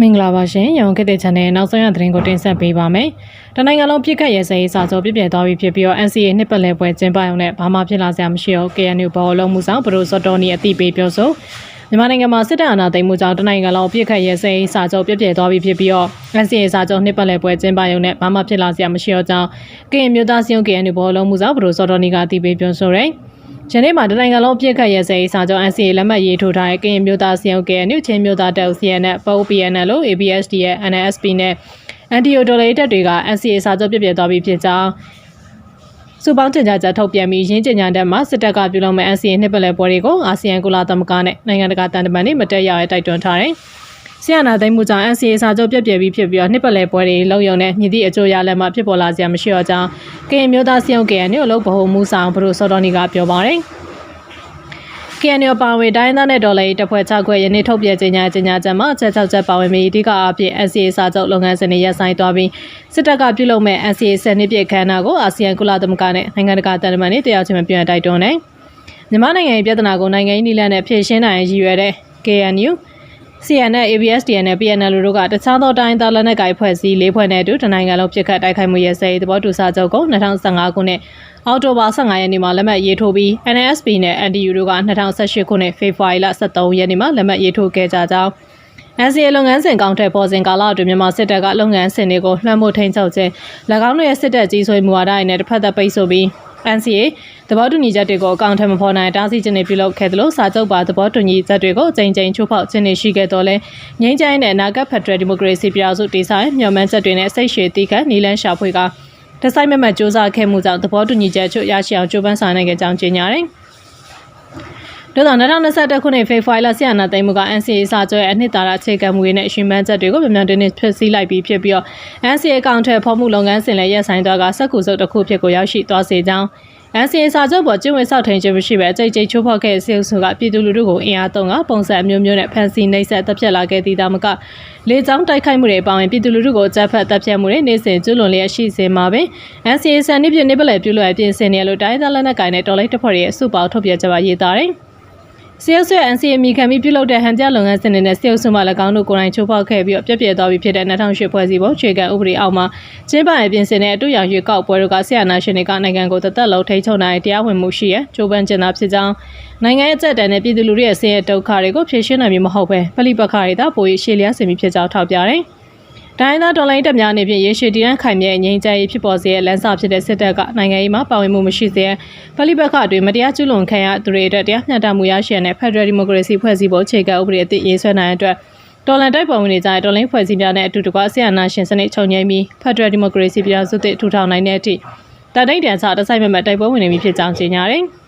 မင်္ဂလာပါရှင်။ရောင်ခေတ်တဲ့ channel နောက်ဆုံးရသတင်းကိုတင်ဆက်ပေးပါမယ်။တနိုင်ငံလုံးပြစ်ခတ်ရဲစဲရေးစာချုပ်ပြည့်ပြည့်သွားပြီဖြစ်ပြီးတော့ NCA နှစ်ပတ်လည်ပွဲကျင်းပရုံနဲ့ဘာမှဖြစ်လာစရာမရှိတော့ KNU ဘောလုံးမှုဆောင်ဘရိုစော်တော်နီအတိပေးပြောဆိုမြန်မာနိုင်ငံမှာစစ်တပ်အာဏာသိမ်းမှုကြောင့်တနိုင်ငံလုံးပြစ်ခတ်ရဲစဲရေးစာချုပ်ပြည့်ပြည့်သွားပြီဖြစ်ပြီးတော့ NCA စာချုပ်နှစ်ပတ်လည်ပွဲကျင်းပရုံနဲ့ဘာမှဖြစ်လာစရာမရှိတော့ကြောင်း KNU မျိုးသားစည်းရုံး KNU ဘောလုံးမှုဆောင်ဘရိုစော်တော်နီကအတိပေးပြောဆိုတယ်။ ယနေ့မှာတနိုင်ငံလုံးပြည့်ခတ်ရဲစဲစာချုပ် NCA လက်မှတ်ရေးထိုးထားတဲ့ကရင်မျိုးသားစီယုံကဲနုချင်းမျိုးသားတပ် CN နဲ့ POPN လို့ ABSD ရဲ့ NSP နဲ့ NTO ဒေါ်လာတက်တွေက NCA စာချုပ်ပြည့်ပြည့်သွားပြီးဖြစ်ကြောင်းစုပေါင်းတင်ကြကြထုတ်ပြန်ပြီးရင်းကျင်ညာတက်မှာစစ်တပ်ကပြုလုပ်မဲ့ NCA နှစ်ပတ်လည်ပွဲတွေကိုအာဆီယံကုလသမဂ္ဂနဲ့နိုင်ငံတကာတန်တမန်တွေမတက်ရရဲတိုက်တွန်းထားတယ်။ ဆီယနာသိမ်းမှုကြောင့် NCA စာချုပ်ပြည့်ပြည့်ပြီးဖြစ်ပြီးတော့နှစ်ပတ်လည်ပွဲတွေလုံယုံတဲ့မြည်သည့်အကျိုးရလက်မှဖြစ်ပေါ်လာစရာမရှိတော့ကြောင်းကရင်မျိုးသားစီယုံကဲနုအလုပ်ဗဟိုမှုဆောင်ဘရိုစော်တော်နီကပြောပါတယ်။ KNU ပါဝင်တိုင်းသားနဲ့ဒေါ်လာရေးတပ်ဖွဲ့6ခွဲယနေ့ထုတ်ပြန်ကြေညာကြေညာချက်မှာချက်6ချက်ပါဝင်ပြီးအဓိကအဖြစ် NCA စာချုပ်လုပ်ငန်းစဉ်တွေရပ်ဆိုင်းသွားပြီးစစ်တပ်ကပြုလုပ်မဲ့ NCA စနစ်ပြည့်ခန်းနာကိုအာဆီယံကုလသမဂ္ဂနဲ့နိုင်ငံတကာတန်တမန်တွေတရားချင်းမပြန်တိုက်တွန်းတယ်။မြန်မာနိုင်ငံရဲ့ပြည်ထနာကိုနိုင်ငံရေးနည်းလမ်းနဲ့ဖြေရှင်းနိုင်ရည်ရွယ်တဲ့ KNU CN နဲ့ ABSDN နဲ့ PNL တို့ကတခြားသောတိုင်းသားလက်နက်ကိုင်ဖွဲ့စည်း၄ဖွဲ့နဲ့အတူတနိုင်ငံလုံးပြစ်ခတ်တိုက်ခိုက်မှုရဲ့စေသဘောတူစာချုပ်ကို2015ခုနှစ်အောက်တိုဘာ15ရက်နေ့မှာလက်မှတ်ရေးထိုးပြီး NSP နဲ့ NDU တို့က2018ခုနှစ်ဖေဖော်ဝါရီလ23ရက်နေ့မှာလက်မှတ်ရေးထိုးခဲ့ကြကြောင်း NCA လုပ်ငန်းစဉ်ကောင်းတဲ့ပေါ်စဉ်ကာလအတွင်းမြန်မာစစ်တပ်ကလုပ်ငန်းစဉ်တွေကိုလွှမ်းမိုးထိန်းချုပ်ခြင်း၎င်းတို့ရဲ့စစ်တပ်ကြီးဆွေးမှုဝါဒတွေနဲ့တစ်ဖက်သက်ပိတ်ဆို့ပြီး NCA သဘောတူညီချက်တွေကိုအကောင့်ထဲမဖော်နိုင်တားဆီးခြင်းတွေပြုလုပ်ခဲ့သလိုစာချုပ်ပါသဘောတူညီချက်တွေကိုအကြိမ်ကြိမ်ချိုးဖောက်ခြင်းတွေရှိခဲ့တော့လဲငြိမ်းချမ်းတဲ့အနာဂတ်ဖက်ဒရယ်ဒီမိုကရေစီပြည်အောင်စုတည်ဆောက်မျှော်မှန်းချက်တွေနဲ့စိတ်ရှည်တည်ခတ်နီလန်းရှာဖွေကတစိုက်မမတ်စ조사ခဲ့မှုကြောင့်သဘောတူညီချက်ချုပ်ရရှိအောင်ကြိုးပမ်းဆောင်နိုင်ခဲ့ကြောင်းကြေညာတယ်။ ဒါကြောင့်2021ခုနှစ်ဖေဖော်ဝါရီလဆီယနာသိမ်းမှုက NCA စာချုပ်ရဲ့အနှစ်သာရအခြေခံမူတွေနဲ့အရှင်မန်းချက်တွေကိုပြန်ပြန်တင်းတင်းဖြစ်စည်းလိုက်ပြီးဖြစ်ပြီးတော့ NCA အကောင့်ထဲဖော်မှုလုပ်ငန်းစဉ်လည်းရပ်ဆိုင်းသွားကစက်ကူစုပ်တစ်ခုဖြစ်ကိုရောက်ရှိသွားစေကြောင်း NCA စာချုပ်ပေါ်ကျင့်ဝတ်ဆောက်ထိန်ခြင်းမရှိဘဲအကြိတ်ကြိတ်ချိုးဖောက်ခဲ့တဲ့စေအုပ်စုကပြည်သူလူထုကိုအင်အားသုံးကပုံစံအမျိုးမျိုးနဲ့ဖန်ဆီးနှိပ်စက်တပ်ဖြတ်လာခဲ့သည်ဒါမှကလေကြောင်းတိုက်ခိုက်မှုတွေအပါအဝင်ပြည်သူလူထုကိုကြားဖက်တပ်ဖြတ်မှုတွေနေ့စဉ်ကျူးလွန်လျက်ရှိစေမှာပင် NCA စံနစ်ပြည့်နေပလဲပြုလို့ပြင်ဆင်နေလို့တိုင်းသားလက်နက်ကိုင်တဲ့တော်လိုက်တပ်ဖွဲ့ရဲ့အစုပေါင်းထုတ်ပြချက်ပါရေးသားတယ် စီယုဆွေ NCA မိခံပြီးပြုလုပ်တဲ့ဟန်ပြလုပ်ငန်းစဉ်တွေနဲ့စီယုဆွမှာ၎င်းတို့ကိုယ်တိုင်ချိုးဖောက်ခဲ့ပြီးတော့ပြည့်ပြည့်သွားပြီးဖြစ်တဲ့2008ဖွဲ့စည်းပုံခြေကဥပဒေအောက်မှာကျင်းပရပြင်ဆင်တဲ့အတူရောင်ရွေးကောက်ပွဲတို့ကဆီယနာရှင်တွေကနိုင်ငံကိုတသက်လုံးထိန်းချုပ်နိုင်တရားဝင်မှုရှိရကြိုးပမ်းကျင်တာဖြစ်ကြောင်းနိုင်ငံရဲ့အကျက်တန်နဲ့ပြည်သူလူထုရဲ့ဆင်းရဲဒုက္ခတွေကိုဖြေရှင်းနိုင်မှာမဟုတ်ပဲပလိပခါတွေသာပိုပြီးရှေ့လျားစင်ပြီးဖြစ်ကြောင်းထောက်ပြတယ်။ တိုင်းသားဒေါ်လာတက်များအနေဖြင့်ရေရှည်တည်တံ့ခိုင်မြဲငြိမ်းချမ်းရေးဖြစ်ပေါ်စေတဲ့လမ်းစာဖြစ်တဲ့စစ်တပ်ကနိုင်ငံရေးမှာပါဝင်မှုမရှိစေပလိပခအတွင်းမတရားကျူးလွန်ခံရသူတွေအတွက်တရားမျှတမှုရရှိတဲ့ Federal Democracy ဖွဲ့စည်းပုံအခြေခံဥပဒေအသစ်ရေးဆွဲနိုင်တဲ့အတွက်တော်လန်တိုက်ပေါ်ဝင်နေကြတဲ့တော်လင်းဖွဲ့စည်းများနဲ့အတူတကွဆရာနာရှင်စနစ်ချုပ်ငြိမ်းပြီး Federal Democracy ပြည်ထောင်စုသစ်ထူထောင်နိုင်တဲ့အထိတတိုင်းတန်စာတစိုက်မဲ့မဲ့တိုက်ပွဲဝင်နေပြီဖြစ်ကြောင်းကြေညာတယ်။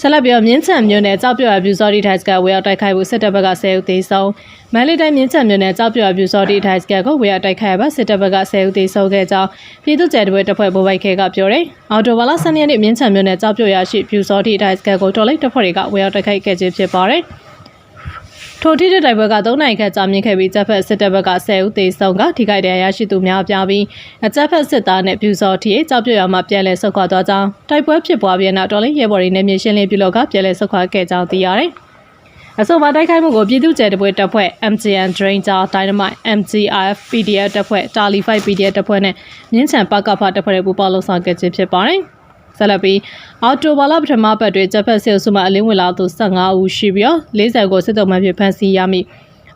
ဆက်လက်ပြီးတော့မြင်းချံမြို့နယ်ကြောက်ပြွအပြူစော်ဒီထိုက်စကဝေရောက်တိုက်ခိုက်ဖို့စစ်တပ်ဘက်က10ဦးသေဆုံးမန္တလေးတိုင်းမြင်းချံမြို့နယ်ကြောက်ပြွအပြူစော်ဒီထိုက်စကကိုဝေရောက်တိုက်ခိုက်ပါစစ်တပ်ဘက်က10ဦးသေဆုံးခဲ့ကြောင်းပြည်သူ့ကျဲတပွဲတပ်ဖွဲ့ဘိုးဘိုက်ခဲကပြောတယ်အော်တိုဘာလ12ရက်နေ့မြင်းချံမြို့နယ်ကြောက်ပြွရရှိပြူစော်ဒီထိုက်စကကိုတော်လိုက်တပ်ဖွဲ့တွေကဝေရောက်တိုက်ခိုက်ခဲ့ခြင်းဖြစ်ပါတယ် ထိုထိတဲ့တိုက်ပွဲက3နိုင်ခန့်ကြာမြင့်ခဲ့ပြီးတပ်ဖက်စစ်တပ်ဘက်က10ဦးသေဆုံးကထိခိုက်ဒဏ်ရာရရှိသူများပြားပြီးအကြက်ဖက်စစ်သားနဲ့ပြူစော်ထီကြောက်ပြရမှာပြန်လည်ဆုတ်ခွာသွားကြောင်းတိုက်ပွဲဖြစ်ပွားပြီးနောက်တော်လင်းရဲဘော်တွေနဲ့မြေရှင်းလင်းပြုလုပ်ကပြန်လည်ဆုတ်ခွာခဲ့ကြောင်းသိရတယ်။အဆိုပါတိုက်ခိုက်မှုကိုပြည်သူ့ကျဲတပွဲတပ်ဖွဲ့ MGN Ranger Dynamite MGRF PDF တပ်ဖွဲ့ Tali 5 PDF တပ်ဖွဲ့နဲ့မြင်းချံပကဖတပ်ဖွဲ့တွေပူးပေါင်းလှုပ်ဆောင်ခဲ့ခြင်းဖြစ်ပါတယ်။ ဆက်လက်ပြီးအော်တိုဘာလပထမပတ်တွင်ဂျပန်စစ်အုပ်စုမှအလင်းဝင်လာသူ15ဦးရှိပြီး40ကိုစစ်တုံးမှဖြစ်ဖမ်းဆီးရမိ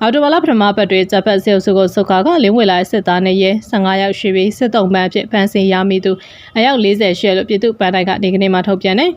အော်တိုဘာလပထမပတ်တွင်ဂျပန်စစ်အုပ်စုကိုစုခါကလင်းဝင်လာစစ်သားနဲ့ရဲ15ယောက်ရှိပြီးစစ်တုံးမှဖြစ်ဖမ်းဆီးရမိသူအယောက်40ရှိလို့ပြည်သူ့ပန်းတိုင်ကနေကနေမှထုတ်ပြန်တယ်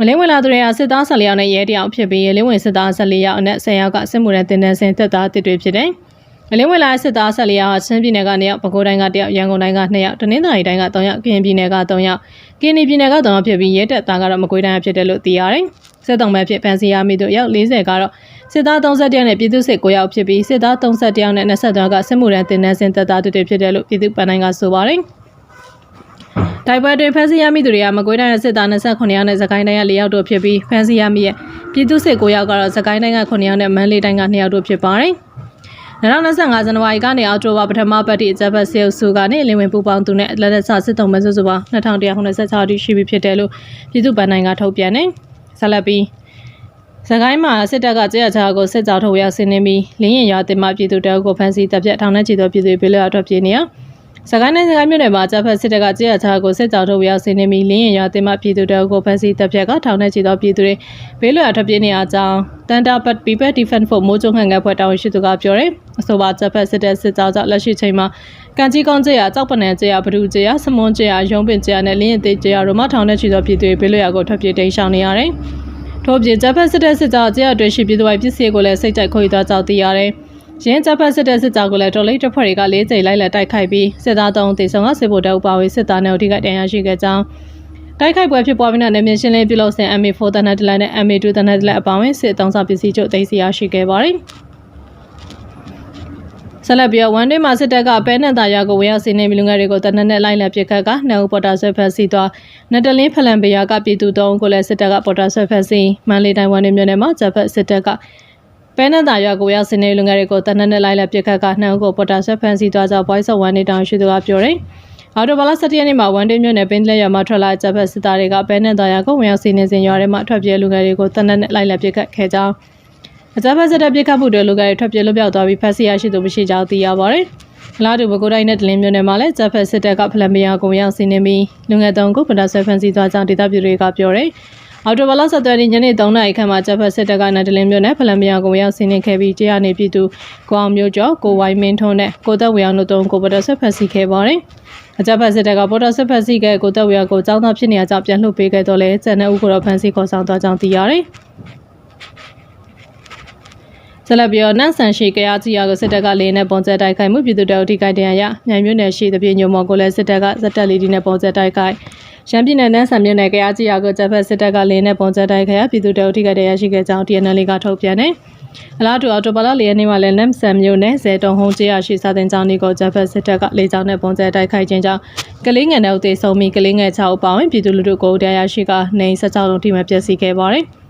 အလင်းဝင်လာသူတွေကစစ်သား14ယောက်နဲ့ရဲတယောက်ဖြစ်ပြီးအလင်းဝင်စစ်သား14ယောက်အနက်10ယောက်ကစစ်မှုထမ်းတင်တန်းစင်တပ်သားတစ်တွေဖြစ်တယ်။ အလင်းဝင်လာစစ်သား14ယောက်ချင်းပြည်နယ်ကနေရောက်ပဲခူးတိုင်းကတယောက်ရန်ကုန်တိုင်းက2ယောက်တနင်္သာရီတိုင်းက3ယောက်ကရင်ပြည်နယ်က3ယောက်ကင်းနီပြည်နယ်က3ယောက်ဖြစ်ပြီးရဲတပ်သားကတော့မကွေးတိုင်းဖြစ်တယ်လို့သိရတယ်။စစ်တုံးပဲဖြစ်ဖန်စီရမိတို့ရောက်40ကတော့စစ်သား30ယောက်နဲ့ပြည်သူစစ်9ယောက်ဖြစ်ပြီးစစ်သား30ယောက်နဲ့23ယောက်ကစစ်မှုရန်တင်နန်းစင်တပ်သားတွေဖြစ်တယ်လို့ပြည်သူ့ပန်းတိုင်းကဆိုပါတယ်။တိုက်ပွဲတွင်ဖန်စီရမိသူတွေကမကွေးတိုင်းရဲ့စစ်သား29ယောက်နဲ့စကိုင်းတိုင်းက4ယောက်တို့ဖြစ်ပြီးဖန်စီရမိရဲ့ပြည်သူစစ်9ယောက်ကတော့စကိုင်းတိုင်းက9ယောက်နဲ့မန္တလေးတိုင်းက2ယောက်တို့ဖြစ်ပါတယ်။ 2025ဇန်နဝါရီကနေအောက်တိုဘာပထမပတ်တိအကြပ်ဖက်ဆေးစုကနေလင်းဝင်ပူပေါင်းသူနဲ့လက်လက်ဆစစ်တုံးမဆုစုပေါင်း2196တိရှိပြီဖြစ်တယ်လို့ပြည်သူ့ဗန်နိုင်ကထုတ်ပြန်နေဆက်လက်ပြီးစကိုင်းမှာစစ်တပ်ကကြေးရချာကိုစစ်ကြောထုတ်ရောက်ဆင်းနေပြီးလင်းရင်ရွာတင်မှပြည်သူတအုပ်ကိုဖမ်းဆီးတပ်ဖြတ်ထောင်ထဲချီသောပြည်သူတွေဘေးလွတ်ရာထွက်ပြေးနေရ စကိုင်းတိုင်းစကိုင်းမြို့နယ်မှာတပ်ဖက်စစ်တပ်ကကြေးရချာကိုစစ်ကြောထုတ်ရောက်ဆင်းနေပြီးလင်းရင်ရွာတင်မှပြည်သူတအုပ်ကိုဖမ်းဆီးတပ်ဖြတ်ကထောင်ထဲချီသောပြည်သူတွေဘေးလွတ်ရာထွက်ပြေးနေရကြောင်းတန်တာပတ်ပီပက်ဒီဖန်ဖို့မိုးချုံခံကဖွဲ့တာဝန်ရှိသူကပြောတယ်အဆိုပါတပ်ဖက်စစ်တပ်စစ်ကြောကြောင့်လက်ရှိချိန်မှာကန်ကြီးကောင်းကြေးရကြောက်ပနံကြေးရဘဒူကြေးရစမွန်ကြေးရရုံးပင်ကြေးရနဲ့လင်းရင်သေးကြေးရတို့မှထောင်ထဲချီသောပြည်သူတွေဘေးလွတ်ရာကိုထွက်ပြေးတိမ်းရှောင်နေရတယ်ထို့ပြင်ဂျပန်စစ်တပ်စစ်ကြောကြေးရတွေရှိပြည်သူဝိုင်ပစ္စည်းကိုလည်းစိတ်ကြိုက်ခွေသွားကြောက်သိရတယ် ရင်းဂျပန်စစ်တပ်စစ်ကြောကိုလည်းတော်လေးတပ်ဖွဲ့တွေက၄ကြိမ်လိုက်လက်တိုက်ခိုက်ပြီးစစ်သား၃တေဆုံးကစစ်ဗိုလ်တပ်ပါဝေစစ်သားနဲ့အထိကတန်ရရှိခဲ့ကြောင်းတိုက်ခိုက်ပွဲဖြစ်ပွားပြီးနောက်နေမြင့်ရှင်းလင်းပြုလုပ်စဉ် MA4 တနက်တလန်နဲ့ MA2 တနက်တလက်အပါအဝင်စစ်အုံစာပစ္စည်းချုပ်သိမ်းဆီးရရှိခဲ့ပါတယ်။ဆက်လက်ပြီးတော့ဝန်တွင်းမှာစစ်တပ်ကပဲနဲ့တာရွာကိုဝင်ရောက်စီးနေပြီးလူငယ်တွေကိုတနက်နဲ့လိုက်လက်ပစ်ခတ်ကနှုတ်ပေါ်တာဆွဲဖက်စီသွားနတလင်းဖလန်ပေယာကပြည်သူတောင်းကိုလည်းစစ်တပ်ကပေါ်တာဆွဲဖက်စီမန်လေးတိုင်းဝန်တွင်းမြို့နယ်မှာဂျပန်စစ်တပ်က ပဲနဲ့တာရွာကိုရောက်စီးနေလူငယ်တွေကိုတနက်နဲ့လိုက်လက်ပစ်ခတ်ကနှုတ်ကိုပေါ်တာဆွဲဖက်စီသွားကြောင်း voice of one နေတောင်ရှိသူကပြောတယ်အော်တိုဘာလ17ရက်နေ့မှာဝန်တင်းမြို့နယ်ပင်းလက်ရွာမှာထွက်လာဂျပန်စစ်သားတွေကဘဲနဲ့တာယာကိုဝင်ရောက်စီးနေစဉ်ရွာထဲမှာထွက်ပြေးလူငယ်တွေကိုတနက်နဲ့လိုက်လက်ပစ်ခတ်ခဲ့ကြောင်းအကြမ်းဖက်စစ်တပ်ပြစ်ခတ်မှုတွေလူငယ်တွေထွက်ပြေးလွတ်မြောက်သွားပြီးဖက်စီရရှိသူမရှိကြောင်းသိရပါတယ်။လာတူဘကိုတိုင်းနဲ့ဒလင်းမြို့နယ်မှာလည်းဂျပန်စစ်တပ်ကဖလန်မယာကိုရောက်စီးနေပြီးလူငယ်သုံးကိုပဒဆွဲဖန်စီသွားကြောင်းဒေသပြည်တွေကပြောတယ်။ အော်တိုဘာလ17ရက်ညနေ3နာရီခန့်မှာဂျပန်စစ်တပ်ကနဒလင်းမြို့နယ်ဖလန်မယာကိုရောက်စီးနေခဲ့ပြီးတရားနေပြည်သူကိုအောင်မျိုးကျော်ကိုဝိုင်းမင်းထွန်းနဲ့ကိုသက်ဝေအောင်တို့သုံးကိုပဒဆွဲဖန်စီခဲ့ပါတယ်။အကြမ်းဖက်စစ်တပ်ကပေါ်တာစစ်ဖက်စီကကိုတက်ဝေကိုចောင်းသားဖြစ်နေရကြောင်းပြန်လှုပ်ပေးခဲ့တော့လဲကျန်တဲ့ဥက္ကဋ္ဌဖန်စီခေါ်ဆောင်သွားကြောင်းသိရတယ်။ဆက်လက်ပြီးတော့နန့်ဆန်ရှိကြရကြီးရကိုစစ်တပ်ကလေးနဲ့ပုံကျက်တိုက်ခိုက်မှုပြည်သူတအုပ်ထိခိုက်တရားရမြိုင်မြို့နယ်ရှိသဖြင့်ညုံမော်ကိုလည်းစစ်တပ်ကစက်တက်လေးဒီနဲ့ပုံကျက်တိုက်ခိုက် ရန်ပြည်နယ်နန်းဆန်မြို့နယ်ကြရကြီးရကိုဂျပန်စစ်တပ်ကလေးနဲ့ပုံကျက်တိုက်ခိုက်ရပြည်သူတအုပ်ထိခိုက်တရားရှိခဲ့ကြောင်း TNL ကထုတ်ပြန်တယ်အလားတူအော်တိုဘာလ၄ရက်နေ့မှာလည်းနမ်ဆန်မြို့နယ်ဇဲတုံဟုံးကျေးရရှိစာတင်ကျောင်းဒီကိုဂျပန်စစ်တပ်ကလေးကျောင်းနဲ့ပုံကျဲတိုက်ခိုက်ခြင်းကြောင့်ကလေးငယ်တို့တေဆုံးပြီးကလေးငယ်6ဦးပါဝင်ပြည်သူလူထုကိုတရားရှိကနေ16လုံးထိမှပျက်စီးခဲ့ပါတယ်။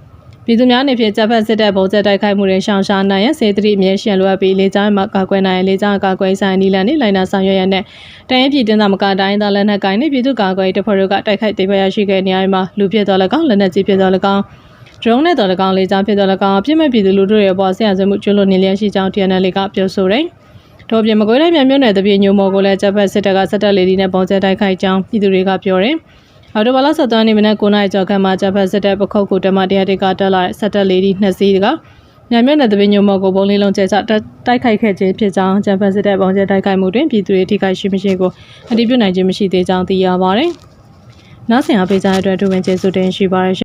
ပြည်သူများအနေဖြင့်ဂျပန်စစ်တပ်ပုံကျဲတိုက်ခိုက်မှုတွေရှောင်ရှားနိုင်ရန်စေတရီအမြဲရှင်လိုအပ်ပြီးလေးကျောင်းမှာကာကွယ်နိုင်ရန်လေးကျောင်းကာကွယ်ဆိုင်နီလန်နဲ့လိုင်နာဆောင်ရွက်ရန်နဲ့တရင်ပြည်တင်သမကတိုင်းသားလက်နက်ကိုင်နဲ့ပြည်သူကာကွယ်တပ်ဖွဲ့တို့ကတိုက်ခိုက်သိမ်းပိုက်ရရှိခဲ့နေရမှာလူဖြစ်တော်၎င်းလက်နက်ကြီးဖြစ်တော်၎င်း drone နဲ့တော်၎င်းလေးကြောင်းဖြစ်တော်၎င်းအပြစ်မဲ့ပြည်သူလူထုရဲ့ပေါ်ဆရာဆွေးမှုကျွလွန်နေလျက်ရှိကြောင်း TNL ကပြောဆိုတယ်။ထို့ပြင်မကွေးတိုင်းမြန်မြို့နယ်တပြည့်ညိုမော်ကိုလည်းဂျပန်စစ်တပ်ကစက်တက်လေဒီနဲ့ပုံကျဲတိုက်ခိုက်ကြောင်းပြည်သူတွေကပြောတယ်။ အော်တိုဘာလ17ရက်နေ့မနက်9:00နာရီကျော်ခန့်မှာဂျပန်စစ်တပ်ပခုတ်ကိုတမတရားတေကတက်လာတဲ့စက်တက်လေဒီနှစ်စီးကမြန်မြို့နယ်တပြည့်ညိုမော်ကိုပုံလေးလုံးကျဲချတိုက်ခိုက်ခဲ့ခြင်းဖြစ်ကြောင်းဂျပန်စစ်တပ်ပုံကျဲတိုက်ခိုက်မှုတွင်ပြည်သူတွေထိခိုက်ရှိမရှိကိုအတည်ပြုနိုင်ခြင်းမရှိသေးကြောင်းသိရပါတယ်။နောက်ဆင်အားပေးကြတဲ့အတွက်ဒုဝန်ကျေးဇူးတင်ရှိပါတယ်